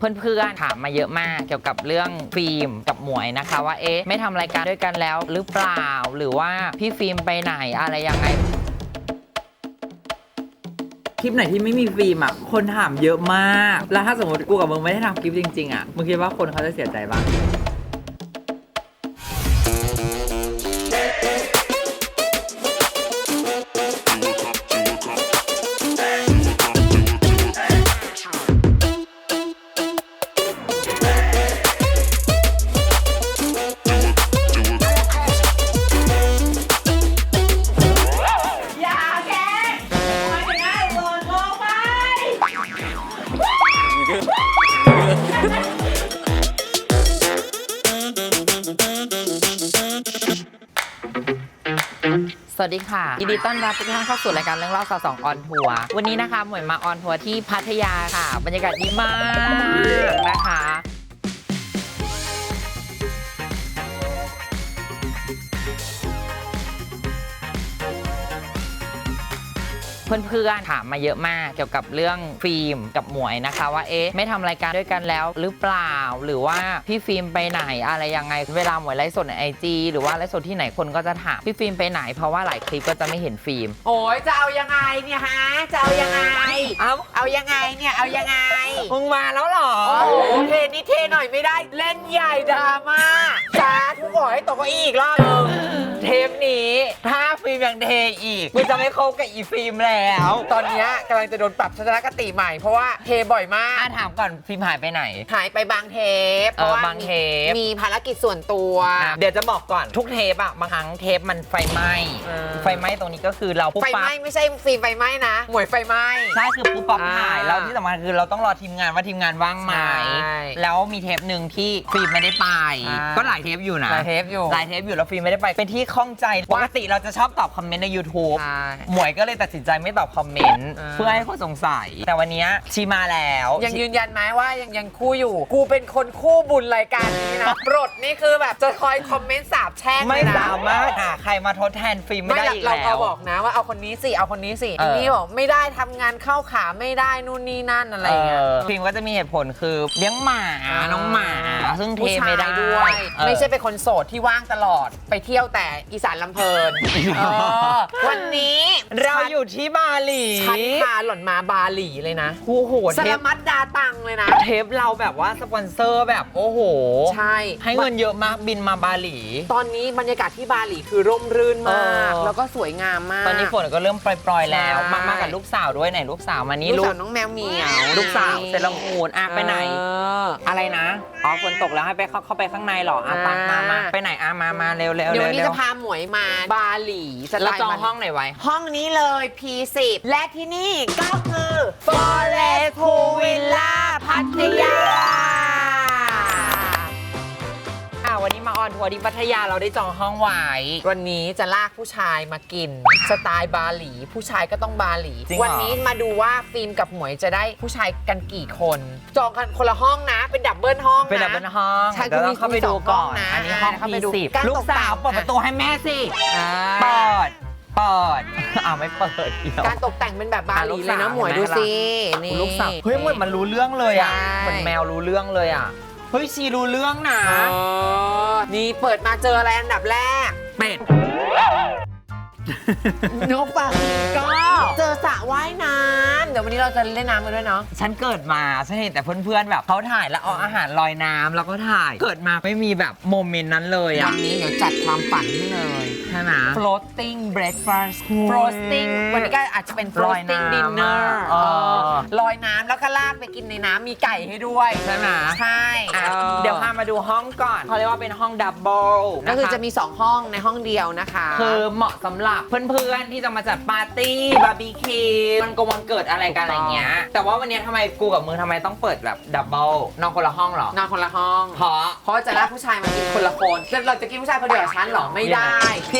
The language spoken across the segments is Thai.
เพื่อนๆถามมาเยอะมากเกี่ยวกับเรื่องฟิล์มกับหมวยนะคะ ว่าเอ๊ะไม่ทำรายการด้วยกันแล้วหรือเปล่าหรือว่าพี่ฟิล์มไปไหนอะไรยังไงคลิปไหนที่ไม่มีฟิล์มอะ คนถามเยอะมาก แล้วถ้าสมมติกูกับมึงไม่ได้ทำคลิปจริงๆอะ มึงคิดว่าคนเขาจะเสียใจบ้าง วัสดีค่ะยินดีต้อนรับทุกท่านเข้าสู่รายการเรื่องเล่าสาวสองออนทัวร์วันนี้นะคะหมวยมาออนทัวร์ที่พัทยาค่ะ บรรยากาศดีมากนะคะ เพื่อนๆ ถามมาเยอะมากเกี่ยวกับเรื่องฟิล์มกับหมวยนะคะ ว่าเอ๊ะไม่ทำรายการด้วยกันแล้วหรือเปล่าหรือว่าพี่ฟิล์มไปไหนอะไรยังไงเวลาหมวยไลฟ์สดในไอจีหรือว่าไลฟ์สดที่ไหนคนก็จะถามพี่ฟิล์มไปไหน เพราะว่าหลายคลิปก็จะไม่เห็นฟิล์มโอ้ยจะเอายังไงเนี่ยฮะจะเอายังไงเอ้าเอายังไงเนี่ยเอายังไงมึงมาแล้วเหรอโอ้โหเทนี่เทหน่อยไม่ได้เล่นใหญ่ดราม่าจ้าทุกคนให้ตกเก้าอี้อีกรอบหนึงเทปนี้ถ้าฟิล์มยังเทอีกมึงจะไม่คบกับอีฟิล์มแล้วตอนเนี้ยกำลังจะโดนปรับทัศนคติใหม่ เพราะว่าเทบ่อยมาอะก ถามก่อนฟิล์มหายไปไหน หายไปบางเทปเออบางเทป มีภารกิจส่วนตัวเดี๋ยวจะบอกก่อนทุกเทปอะบางครั้งเทปมันไฟไหม้เออ ไฟไหม้ตรงนี้ก็คือเราปุ๊บไฟปั๊ไหบม้ไม่ใช่ฟิล์มไฟไหม้นะ หมวยไฟไหม้ ใช่คือปุ๊บปั๊บอ่าถ่ายแล้วที่สำคัญคือเราต้องรอทีมงานว่าทีมงานว่างไหมใช่แล้วมีเทปหนึ่งที่ฟิล์มไม่ได้ไปอ่าก็หลายเทปอยู่นะหลายเทปอยู่ หลายเทปอยู่แล้วฟิล์มไม่ได้ไปเป็นที่ข้องใจปกติเราจะชอบตอบคอมเมนต์ใน YouTube ใช่ หมวยก็เลยตัดสินใจไม่ตอบคอมเมนต์อ่าเพื่อให้คนสงสัย แต่วันเนี้ยชีมาแล้วยังยืนยันไหมว่ายังยังคู่อยู่ กูเป็นคนคู่บุญรายการนี้นะปลดนี่คือแบบจะคอยคอมเมนต์สาบแช่งไม่เลยนะสามารถหาใครมาทดแทนฟิล์มไม่ไม่ได้หลักอีกเราแล้เราวบอกนะว่าเอาคนนี้สิเอาคนนี้สิเอออัอันนี้บอกไม่ได้ทำงานเข้าขาไม่ได้นู่นนี่นั่นอะไรอย่างเงี้ยเออฟิล์มก็จะมีเหตุผลคือเลี้ยงหมาน้องหมาซึ่งเทผู้ชาไม่ได้ยด้วยเออไม่ใช่เป็นคนโสดที่ว่างตลอดไปเที่ยวแต่อีสานลำเพลินเออวันนี้เราอยู่ที่บาหลีฉันพาหล่อนมาบาหลีเลยนะโอ้โหสเทลาปมัดดาตังเลยนะ เทปเราแบบว่าสปอนเซอร์แบบโอ้โห ใช่ ให้เงินเยอะมากบินมาบาหลี ตอนนี้บรรยากาศที่บาหลีคือร่มรื่นมากเออแล้วก็สวยงามมาก ตอนนี้ฝนก็เริ่มปล่อยๆแล้วใช่มามากับลูกสาวด้วยไหนลูกสาวมานี่ลูลูกกสาวน้องแมวเหมียวลูกสาวเซเลอรามูนอะไปไหนเอออะไรนะอ๋อฝนตกแล้วให้ไปเข้าเข้าไปข้างในเหรออะอ่ามามามาไปไหนอะมามาเร็วเร็วเดี๋ยวเร็วัวนนี้เร็จะวพาหมวยมาบาหลีสไตแล้วล์จองบาลีห้องไหนไว้ ห้องนี้เลย P10 และที่นี่ก็คือ Forest Pool Villa พัทยาอะวันนี้มาออนทัวร์ที่พัทยาเราได้จองห้องไว้วันนี้จะลากผู้ชายมากิน สไตล์บาหลี ผู้ชายก็ต้องบาหลี จริงเหรอ วันี้มาดูว่าฟิล์มกับหมวยจะได้ผู้ชายกันกี่คน จองกันคนละห้องนะ เป็นดับเบิลห้องนะ เป็นแบบเป็นห้องใช่เดี๋ยวเราเข้าไปดูก่อน มีสองห้องนะอันนี้ห้องเข้าไปดูที่สิบการลูกสาวตกแต่งเปิดประตูให้แม่สิอ่าเปิด เปิด อ้าวไม่เปิดเดี๋ยว การตกแต่งเป็นแบบบาหลีอะลูกเลยสาวนะหมวยเห็ดูนไหมสินี่ลูกสาวเฮ้ยเหมือนมันรู้เรื่องเลยอะใช่ เหมือนแมวรู้เรื่องเลยอะเฮ้ยชีรู้เรื่องนะ อ๋อนี่เปิดมาเจออะไรอันดับแรก เป็ด นกปากก็เจอสระว่ายน้ำเดี๋ยววันนี้เราจะเล่นน้ำกันด้วยเนาะ ฉันเกิดมาฉันเห็นแต่เพื่อนๆแบบเขาถ่ายแล้วเอาอาหารลอยน้ำแล้วก็ถ่าย เกิดมาไม่มีแบบโมเมนต์นั้นเลยอะวันนี้เดี๋ยวจัดความฝันให้เลย ใช่ไหม floating breakfast โอ้ย floating วันนี้ก็อาจจะเป็นลอย floating น้ำ dinner เออเออลอยน้ำแล้วก็ลากไปกินในน้ำมีไก่ให้ด้วย ใช่ไหม ใช่อะออ เดี๋ยวพามาดูห้องก่อนเขาเรียกว่าเป็นห้องดับเบิลก็คือจะมี 2 ห้องในห้องเดียวนะคะคือเหมาะสำหรับเพื่อนๆ ที่จะมาจัดปาร์ตี้บาร์บีคิวมันกงวันเกิดอะไรกันอะไรเงี้ย แต่ว่าวันนี้ทำไมกูกับมึงทำไมต้องเปิดแบบดับเบิลนอนคนละห้องเหรอนอนคนละห้อง เพราะ เพราะว่าจะลากผู้ชายมากินคนละคนแล้วเราจะกินผู้ชายคนเดียวกับฉันเหรอไม่ได้ พี่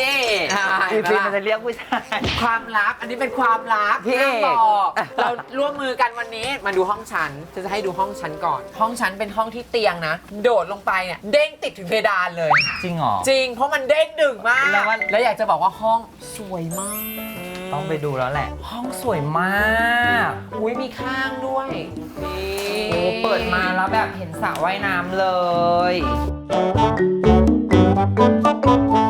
ใช่พี่ฟิล์มมันจะเรียกผู้ชาย ความลับ อันนี้เป็นความลับพี่เอก ห้ามบอกเราร่วมมือกันวันนี้ มาดูห้องฉันจะให้ดูห้องฉันก่อน ห้องฉันเป็นห้องที่เตียงนะ โดดลงไปเนี่ย เด้งติดถึงเพดานเลย จริงเหรอ จริง เพราะมันเด้งดึงมาก แล้วว่าแล้วอยากจะบอกว่าห้องสวยมากอต้องไปดูแล้วแหละ ห้องสวยมากอุ้ยมีข้างด้วยนี่โอ้เปิดมาแล้วแบบเห็นสระว่ายน้ำเลยโ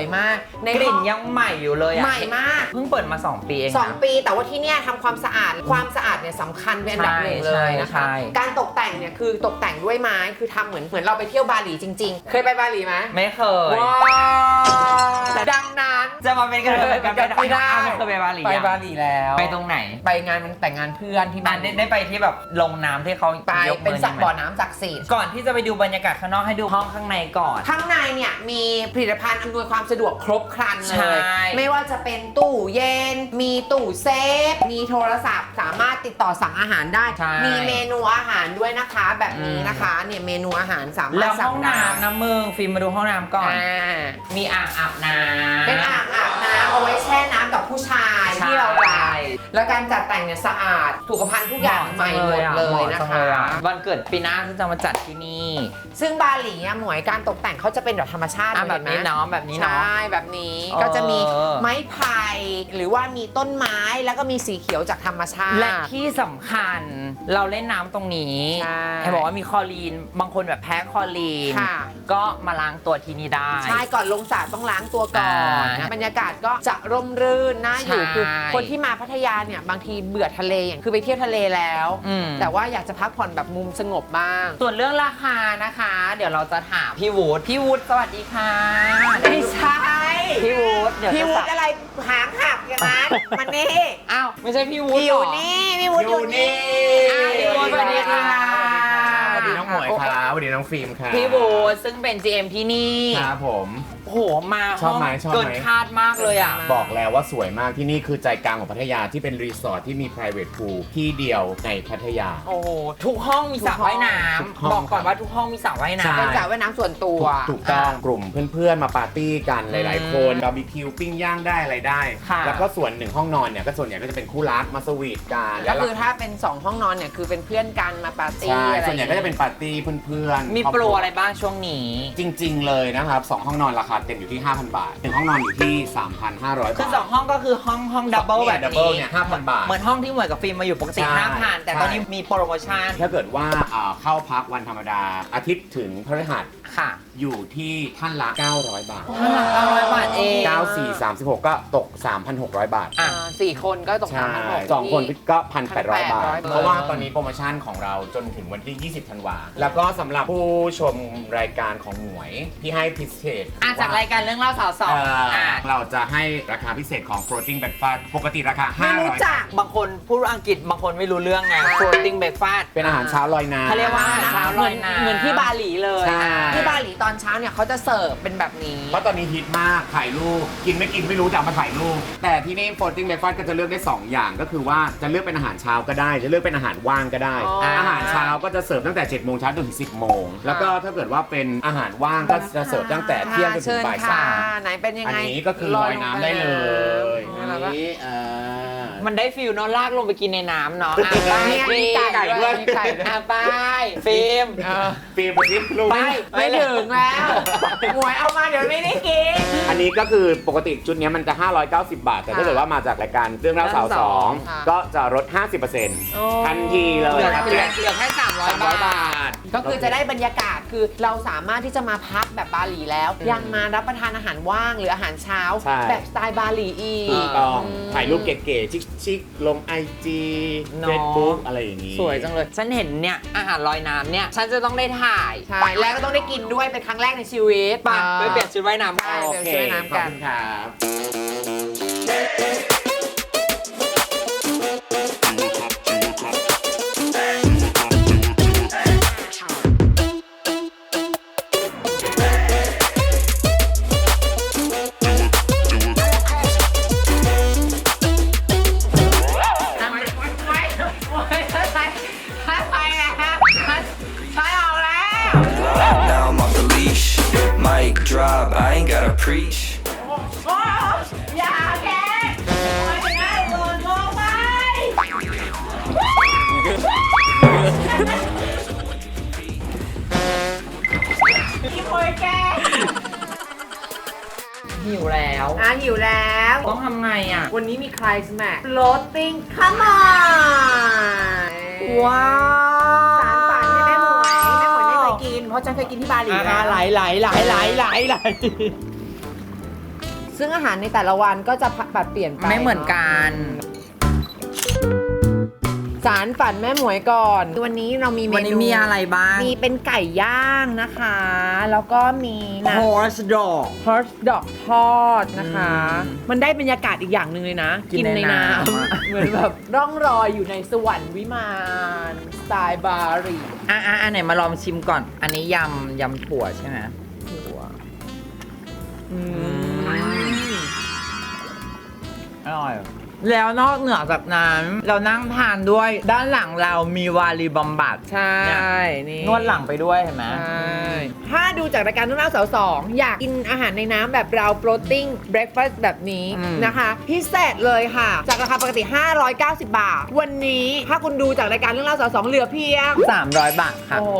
วยมากในกลิ่นห้องยังใหม่อยู่เลยอะใหม่มาก เพิ่งเปิดมา 2 ปีเองสองนะ ปีแต่ว่าที่เนี่ยทำความสะอาดความสะอาดเนี่ยสำคัญเป็นอันดับหนึ่งเลยนะคะใช่ใช่ การตกแต่งเนี่ยคือตกแต่งด้วยไม้คือทำเหมือนเหมือนเราไปเที่ยวบาหลีจริง ๆ เคยไปบาหลีไหมไม่เคย ว้าวแต่ดังนั้น จะมาเป็นกันเลยกันไม่ได้ไม่เคยไปบาหลีไปอะบาหลีแล้วไปตรงไหนไปงานมันแต่งงานเพื่อนที่อับ้านนได้ได้ไปที่แบบลงน้ำที่เขาไปยกมืเป็นสระไหมบ่อน้ำศักดิ์สิทธิ์ ก่อนที่จะไปดูบรรยากาศข้างนอกให้ดูห้องข้างในก่อน ข้างในเนี่ยมีผลิตภัณฑ์อำนวยความสะดวกครบครันเลใช่ ย ไม่ว่าจะเป็นตู้เย็น มีตู้เซฟ มีโทรศัพท์สามารถติดต่อสั่งอาหารได้ ใช่ มีเมนูอาหารด้วยนะคะ แบบนี้นะคะเนี่ยเมนูอาหารสามารแล้ถวสั่ห้องงได้น้ำนะมึงฟิล์มมาดูห้องน้ำก่อน อ่า มีอ่างอาบน้ำ เป็นอ่างอาบน้ำเอาไว้แช่น้ำกับผู้ชายใช่ที่เรารักแล้วการจัดแต่งเนี่ยสะอาดถูกภัณฑ์ทุกอย่างใหม่หมดเลยนะหมาจังคะอวันเกิดปีหน้าที่จะมาจัดที่นี่ซึ่งบาหลีอะหมวยการตกแต่งเขาจะเป็นแบบธรรมชาติอะลยแบบนี้ห็ไหม เนาะแบบนี้เนาะใช่แบบนี้เออ ก็จะมีไม้ไผ่หรือว่ามีต้นไม้แล้วก็มีสีเขียวจากธรรมชาติ และที่สำคัญเราเล่นน้ำตรงนี้ใช่เห็นบอกว่ามีคลอรีน บางคนแบบแพ้คลอรีน ค่ะ ก็มาล้างตัวที่นี่ได้ ใช่ก่อนลงสระต้องล้างตัวก่อนอ่านะบรรยากาศก็จะร่มรื่นน่าอยู่ใช่คือคนที่มาพัทยาเนี่ยบางทีเบื่อทะเลอย่างคือไปเที่ยวทะเลแล้ว อืม แต่ว่าอยากจะพักผ่อนแบบมุมสงบบ้าง ส่วนเรื่องราคานะคะ เดี๋ยวเราจะถามพี่วูดพี่วูดสวัสดีค่ะไม่ใช่พี่วูด เดี๋ยวพี่จะวุสัฒิบอะไรหางหักอย่างนั้นมันนี่อ้าวไม่ใช่พี่วูดพี่อยู่เหรอนี่พี่วุฒิอยู่นี่ อ่าพี่วุฒิสวัสดีค่ะ สวัสดีน้องหมวยครับสวัสดีน้องฟิล์มครับพี่วูดซึ่งเป็น GM ที่นี่ ครับผม โอ้โหมาชอบไหมห้งชอบไหม เกินคาดมากเลยอะ บอกแล้วว่าสวยมากที่นี่คือใจกลางของพัทยาที่เป็นรีสอร์ทที่มี private pool ที่เดียวในพัทยา โอ้โหทุกห้องมีสระว่ายน้ทุกห้องำบอกก่อนว่าทุกห้องมีสระว่ายใช่น้ำเป็นสระว่ายน้ำส่วนตัว ถูกต้องกลุ่มเพื่อนๆ มาปาร์ตี้กันหลายอืมๆคนบาร์บีคิวปิ้งย่างได้อะไรได้ ค่ะ แล้วก็ส่วนหนึ่งห้องนอนเนี่ยก็ส่วนใหญ่ก็จะเป็นคู่รักมาสวีทกันก็คือถ้าเป็น 2 ห้องนอนเนี่ยคือเป็นเพื่อนกันมาปาร์ตี้ใช่อะไรส่วนใหญ่ก็จะเป็นปาร์ตี้เพื่อนๆมีคบโปรควอะไรบ้างช่วงนี้ จริง ๆ เลยนะครับสองห้องนอนราคาเต็มอยู่ที่ 5,000 บาทหนึ่งห้องนอนอยู่ที่ 3,500 คือบาท สองห้องก็คือห้องห้องดับเบิลเนี่แบยบ double นี้เนี่ย5,000บาท เหมือนห้องที่เหมือนกับฟิล์มมาอยู่ปกติใช่ห้าพันแต่ใช่ ตอนนี้มีโปรโมชั่น ถ้าเกิดว่าอ่าเข้าพักวันธรรมดาอาทิตย์ถึงพฤหัส ค่ะ อยู่ที่ท่านละ 900 บาทห้าพันเก้าร้อยบาทเอง94 36 ก็ตก 3,600 บาท อะ อ่าสี่คนก็ตกใช่สามพันหก สองคนก็ 1,800 บาท 1,800 เพราะว่าตอนนี้โปรโมชั่นของเราจนถึงวันที่ 20 ธันวา แล้วก็สำหรับผู้ชมรายการของหมวยที่ให้พิเศษอะจากรายการเรื่องเล่าสาวสองเอ่ออะเราจะให้ราคาพิเศษของ floating breakfast ปกติราคา ไม่รู้จัก บางคนพูดอังกฤษบางคนไม่รู้เรื่องไง floating breakfast เป็นอาหารเช้าลอยน้ำ เขาเรียกว่าอาหารเช้าเหมือนเหมือนที่บาหลีเลย ใช่ ที่บาหลีตอนเช้าเนี่ยเขาจะเสิร์ฟเป็นแบบนี้ เพราะตอนนี้ฮิตมากถ่ายรูปกินไม่กินไม่รู้แต่เอามาถ่ายรูปแต่ที่นี่ floating breakfast ก็จะเลือกได้2อย่างก็คือว่าจะเลือกเป็นอาหารเช้าก็ได้ จะเลือกเป็นอาหารว่างก็ได้ อ๋ออ อาหารเช้าก็จะเสิร์ฟตั้งแต่7โมงเช้าจนถึง10โมงแล้วก็ถ้าเกิดว่าเป็นอาหารว่างก็จะเสิร์ฟตั้งแต่เที่ยงจนถึงบ่ายเชิญสาค่ะมไหนเป็นยังอันไงนี้ก็คือลอยน้ำได้เลยอ๋ออันแล้วก็นี้เอ่อ มันได้ฟิลเนอะลากลงไปกินในน้ำเนาะอะไปเนี่ยมีไก่ไก่ด้ด้ววยยมีไก่ด้วย อะไปฟิล์มฟิล์มไปทิปลูกไปไม่ถึงแล้วหมวยเอามาเดี๋ยวไม่ได้กิน อันนี้ก็คือปกติชุดเนี้ยมันจะ 590 บาท แต่ถ้าเกิดว่ามาจากรายการเรื่องเล่าสาวสองค่ะ ก็จะลดโอ้50%ทันทีเลเหยลือครับเหลือเหลือแค่สามร้อยสามร้อยบาบาท ท ก็คือจะได้บรรยากาศคือเราสามารถที่จะมาพักแบบบาหลีแล้ว ยังมารับประทานอาหารว่างหรืออาหารเช้า ใช่ แบบสไตล์บาหลีอีกถูกต้องมถ่ายรูปเก๋ๆชิคๆลง IG เนาะ Facebook อะไรอย่างนี้ สวยจังเลย ฉันเห็นเนี่ยอาหารลอยน้ำเนี่ย ฉันจะต้องได้ถ่าย ใช่แล้วก็ต้องได้กินด้วยเป็นครั้งแรกในชีวิตไป่ะอ่า ไปเปลี่ยนชุดว่ายน้ำใช่กันโอเคไปช่วยน้ำกัน ขอบคุณครับ come on ว้าวสารฝันให้แม่หมวยแม่หมวยไม่เคยกิน เพราะฉันเคยกินที่บาหลีอ่าแล้วไหลไหลไหลไหลไหลไหลซึ่งอาหารในแต่ละวันก็จะปรับเปลี่ยนไปไม่เหมือนกัน สารฝันแม่หมวยก่อน วันนี้เรามีเมนูวันนี้มีอะไรบ้าง มีเป็นไก่ย่างนะคะ แล้วก็มีนะ horse dog ฮอร์สดอกทอดนะคะอืมมันได้บรรยากาศอีกอย่างหนึ่งเลยนะ กินในน้ำอะเหมือนแบบร่องรอยอยู่ในสวรรค์วิมานสไตล์บาหรีอะอะอันไหนมาลองชิมก่อน อันนี้ยำยำถั่วใช่ไหมหัวอืมอร่อย แล้วนอกเหนือจากนั้นเรานั่งทานด้วยด้านหลังเรามีวารีบำบัด ใช่ นี่นวดหลังไปด้วยเห็นไหม ใช่ ถ้าดูจากรายการนุ่นเล่าสาวสองอยากกินอาหารในน้ำแบบเราโปรตีนเบรคฟาสต์แบบนี้อืม นะคะ พิเศษเลยค่ะ จากราคาปกติ 590 บาท วันนี้ถ้าคุณดูจากรายการเรื่องเล่าสาวสองเหลือเพียง300 บาทครับโอ้โห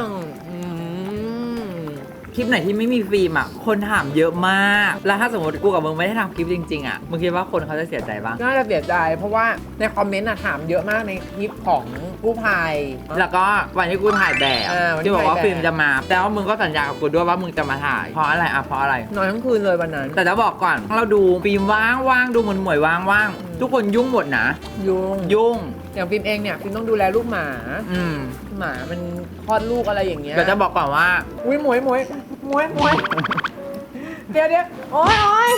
อืม คลิปไหนที่ไม่มีฟิล์มอะ คนถามเยอะมาก แล้วถ้าสมมติกูกับมึงไม่ได้ทำคลิปจริงๆอะ มึงคิดว่าคนเขาจะเสียใจปะน่าจะเสียใจเพราะว่าในคอมเมนต์อะถามเยอะมากในคลิปของกู้ภัย แล้วก็วันที่กูถ่ายแบบอ่าวันที่ที่บอกว่าถ่ายแบบ ฟิล์มจะมา แต่ว่ามึงก็สัญญากับกูด้วยว่ามึงจะมาถ่าย เพราะอะไรอะเพราะอะไร นอนทั้งคืนเลยวันนั้น แต่จะบอกก่อน เราดูฟิล์มว่างๆดูเหมือนหมวยว่างๆทุกคนยุ่งหมดนะ ยุง ยุ่ง อย่างฟิล์มเองเนี่ยฟิล์มต้องดูแลลูกหมา อืม หมามันคลอดลูกอะไรอย่างเงี้ยเดี๋ยวจะบอกก่อนว่า อุ้ยหมวยหมวยหมวยหมวยเดี๋ยวเดี๋ยวโอ้ยโอ้ย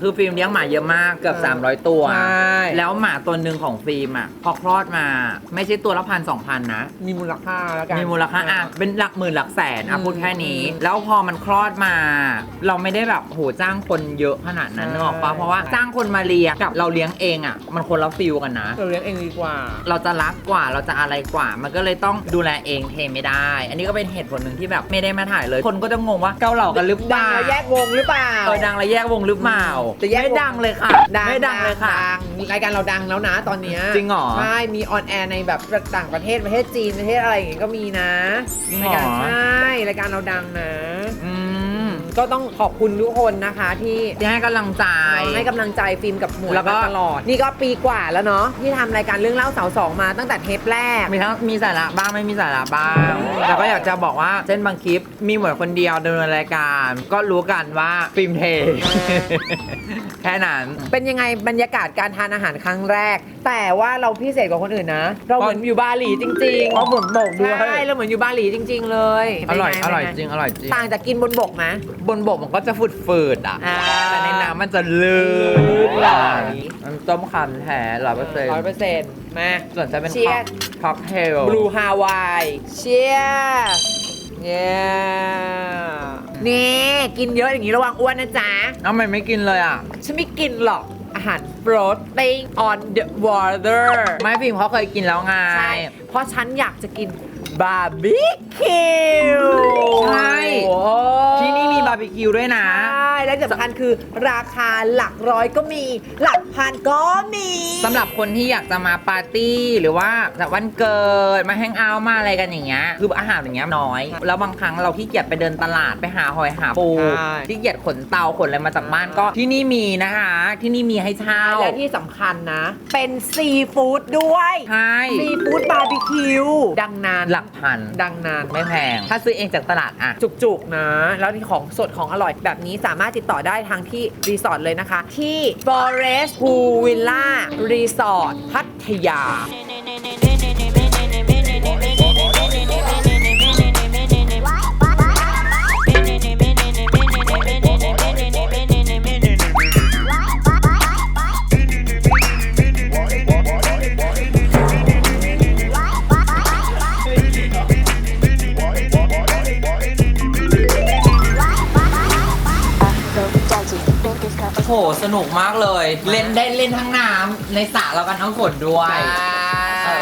คือฟิล์มเลี้ยงหมาเยอะมากเกือบ300 ตัว ใช่ แล้วหมาตัวหนึ่งของฟิล์มอะพอคลอดมาไม่ใช่ตัวละพันสองพันนะ มีมูลค่าแล้วกัน มีมูลค่าอะเป็นหลักหมื่นหลักแสนอะอืมพูดแค่นี้อืมแล้วพอมันคลอดมา เราไม่ได้แบบโหจ้างคนเยอะขนาดนั้นใช่ นึกออกปะเพราะว่าจ้างคนมาเลี้ยงกับเราเลี้ยงเองอะมันคนละฟิลกันนะ เราเลี้ยงเองดีกว่า เราจะรักกว่าเราจะอะไรกว่า มันก็เลยต้องดูแลเองเทไม่ได้ อันนี้ก็เป็นเหตุผลหนึ่งที่แบบไม่ได้มาถ่ายเลย คนก็จะงงว่าเกาเหล่ากันหรือเปดังล่า แล้วแยกวงหรือเปล่า เออดังแล้วแยกวงหรือเปล่าแต่แยกวงไม่ดังเลยค่ะดังไม่ดังเลยค่ะ ดังรายการเราดังแล้วนะตอนเนี้ยจริงเหรอใช่ มีออนแอร์ในแบบต่างประเทศประเทศจีนประเทศอะไรอย่างเงี้ยก็มีนะจริงเหรอ รายการใช่รายการเราดังนะ อืม ก็ต้องขอบคุณทุกคนนะคะ ที่ที่ให้กำลังใจ ให้กำลังใจฟิล์มกับหมวยแล้วก็ มาตลอด นี่ก็ปีกว่าแล้วเนาะที่ทำรายการเรื่องเล่าสาวสองมาตั้งแต่เทปแรก มีทั้งมีสาระบ้างไม่มีสาระบ้าง แล้วก็อยากจะบอกว่าเช่นบางคลิปมีหมวยคนเดียวดำเนินรายการ ก็รู้กันว่าฟิล์มเท แค่นั้น เป็นยังไงบรรยากาศการทานอาหารครั้งแรก แต่ว่าเราพิเศษกว่าคนอื่นนะ เราเหมือนอยู่บาหลีจริงๆเพราะฝนตกด้วย ใช่เราเหมือนอยู่บาหลีจริง ๆ เลยอร่อย เป็นอไงร่อยเป็นไจริง อร่อยจริง ต่างจากกินบนบกไหมบนบกมันก็จะฝืดฝืดๆอะ อ่า แต่ในน้ำมันจะลื่นไหลมันต้มคำแท้ร้อยเปอร์เซ็นต์ร้อยเปอร์เซ็นต์มา ส่วนจะเป็นเชียร์ ค็อกเทล บลูฮาวายเชียร์เย้นี่กินเยอะอย่างนี้ระวังอ้วนนะจ๊ะทำไมไม่กินเลยอะ ฉันไม่กินหรอกอาหาร floating on the water ไม่พิมพ์เขาเคยกินแล้วไง ใช่ เพราะฉันอยากจะกิน บาร์บีคิวใช่ โอ้ ที่นี่มีบาร์บีคิวด้วยนะ ใช่และที่สำคัญคือราคาหลักร้อยก็มี หลักพันก็มีสำหรับคนที่อยากจะมาปาร์ตี้ หรือว่าจากวันเกิดมาแฮงเอาท์มาอะไรกันอย่างเงี้ยคืออาหารอย่างเงี้ยน้อย แล้วบางครั้งเราขี้เกียจไปเดินตลาดไปหาหอยหาปูใช่ ขี้เกียจขนเตาขนอะไรมาจากบ้านก็ ที่นี่มีนะคะ ที่นี่มีให้เช่าและที่สำคัญนะ เป็นซีฟู้ดด้วยใช่ซีฟู้ดบาร์บีคิวดังนานหลักพันดังนานไม่แพง ถ้าซื้อเองจากตลาดอะ จุกๆนะ แล้วที่ของสดของอร่อยแบบนี้สามารถติดต่อได้ทางที่รีสอร์ทเลยนะคะ ที่ Forest Pool Villa Resort พัทยา โห สนุกมากเลย เล่นได้เล่นทั้งน้ำในสระเรากันทั้งฝนด้วยเอ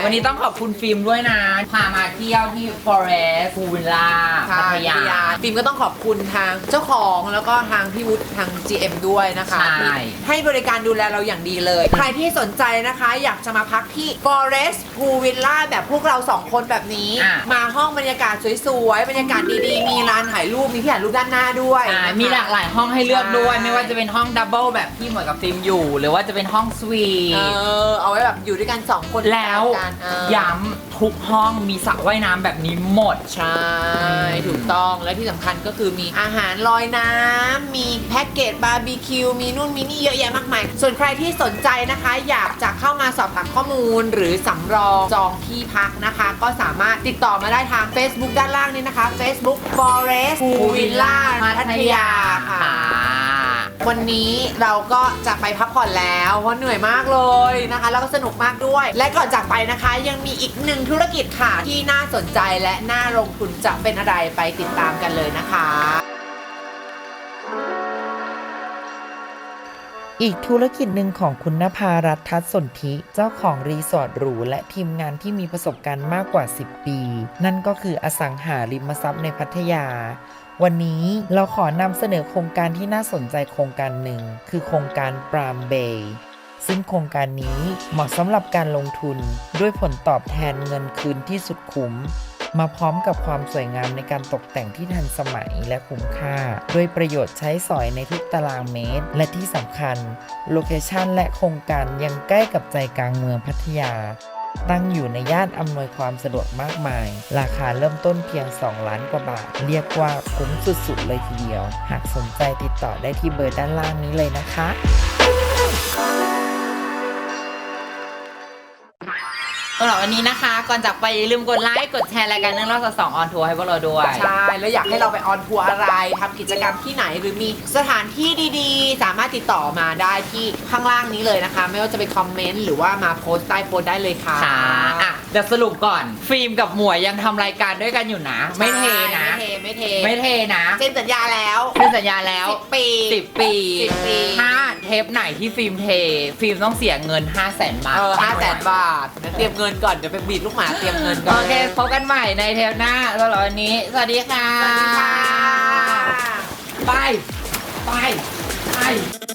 วันนี้ต้องขอบคุณฟิล์มด้วยนะพามาเที่ยวที่ Forest Pool Villa พัทยา ฟิล์มก็ต้องขอบคุณทางเจ้าของแล้วก็ทางพี่วุฒิทาง GM ด้วยนะคะใช่ ที่ให้บริการดูแลเราอย่างดีเลย ใครที่สนใจนะคะ อยากจะมาพักที่ Forest Pool Villa แบบพวกเราสองคนแบบนี้ อะ มาห้องบรรยากาศสวยๆ บรรยากาศดีๆ มีร้านถ่ายรูป มีที่ถ่ายรูปด้านหน้าด้วยใช่นะคะ มีหลากหลายห้องให้เลือกด้วย ใช่ ไม่ว่าจะเป็นห้องดับเบิลแบบที่เหมือนกับฟิล์มอยู่ หรือว่าจะเป็นห้องสวีเอทอเอาไว้แบบอยู่ด้วยกันสองคนแล้วกันเออย้ำทุกห้องมีสระว่ายน้ำแบบนี้หมด ใช่ถูกต้องและที่สำคัญก็คือมีอาหารลอยน้ำมีแพ็กเกจบาร์บีคิวมีนู่นมีนี่เยอะแยะมากมาย ส่วนใครที่สนใจนะคะ อยากจะเข้ามาสอบถามข้อมูล หรือสำรองจองที่พักนะคะ ก็สามารถติดต่อมาได้ทาง Facebook ด้านล่างนี้นะคะ Facebook Forest Pool Villa พัทยาค่ะ วันนี้เราก็จะไปพักผ่อนแล้วเพราะเหนื่อยมากเลยนะคะ แล้วก็สนุกมากด้วย และก่อนจากไปนะคะ ยังมีอีกหนึ่งธุรกิจค่ะ ที่น่าสนใจและน่าลงทุนจะเป็นอะไรไปติดตามกันเลยนะคะ อีกธุรกิจหนึ่งของคุณนภารัตน์ทัศน์สนธิ เจ้าของรีสอร์ทหรูและทีมงานที่มีประสบการณ์มากกว่า 10 ปี นั่นก็คืออสังหาริมทรัพย์ในพัทยา วันนี้เราขอนำเสนอโครงการที่น่าสนใจโครงการหนึ่ง คือโครงการปรามเบย์ซึ่งโครงการนี้เหมาะสำหรับการลงทุนด้วยผลตอบแทนเงินคืนที่สุดคุ้ม มาพร้อมกับความสวยงามในการตกแต่งที่ทันสมัยและคุ้มค่า ด้วยประโยชน์ใช้สอยในทุกตารางเมตร และที่สำคัญ โลเคชันและโครงการยังใกล้กับใจกลางเมืองพัทยา ตั้งอยู่ในย่านอำนวยความสะดวกมากมาย ราคาเริ่มต้นเพียง 2 ล้านกว่าบาท เรียกว่าคุ้มสุดๆเลยทีเดียว หากสนใจติดต่อได้ที่เบอร์ด้านล่างนี้เลยนะคะ สำหรับวันนี้นะคะ ก่อนจากไปอย่าลืมกดไลค์กดแชร์รายการเรื่องเล่าสดสองออนทัวร์ให้พวกเราด้วย ใช่แล้วอยากให้เราไปออนทัวร์อะไรทำกิจกรรมที่ไหนหรือมีสถานที่ดีๆ สามารถติดต่อมาได้ที่ข้างล่างนี้เลยนะคะ ไม่ว่าจะไปคอมเมนต์หรือว่ามาโพสต์ใต้โพสต์ได้เลยค่ะ ค่ะอะเดี๋ยวสรุปก่อน ฟิล์มกับหมวยยังทำรายการด้วยกันอยู่นะ ไม่เทนะ ไม่เทไม่เทไม่เทนะเซ็นสัญญาแล้วเป็นสัญญาแล้ว สิบปี สิบปีสิบปี ถ้าเทปไหนที่ฟิล์มเท ฟิล์มต้องเสียเงิน 5 0 0แสนบาทเออห้าแสนบาทเดี๋ยวเตรียมเงินก่อนเดี๋ยวไปบีดลูกหมาเตรียมเงินก่โออนเคพบกันใหม่ในเทปหน้าสำหรับวันนี้ สวัสดีค่ะ สวัสดีค่ะ ไป ไป ไป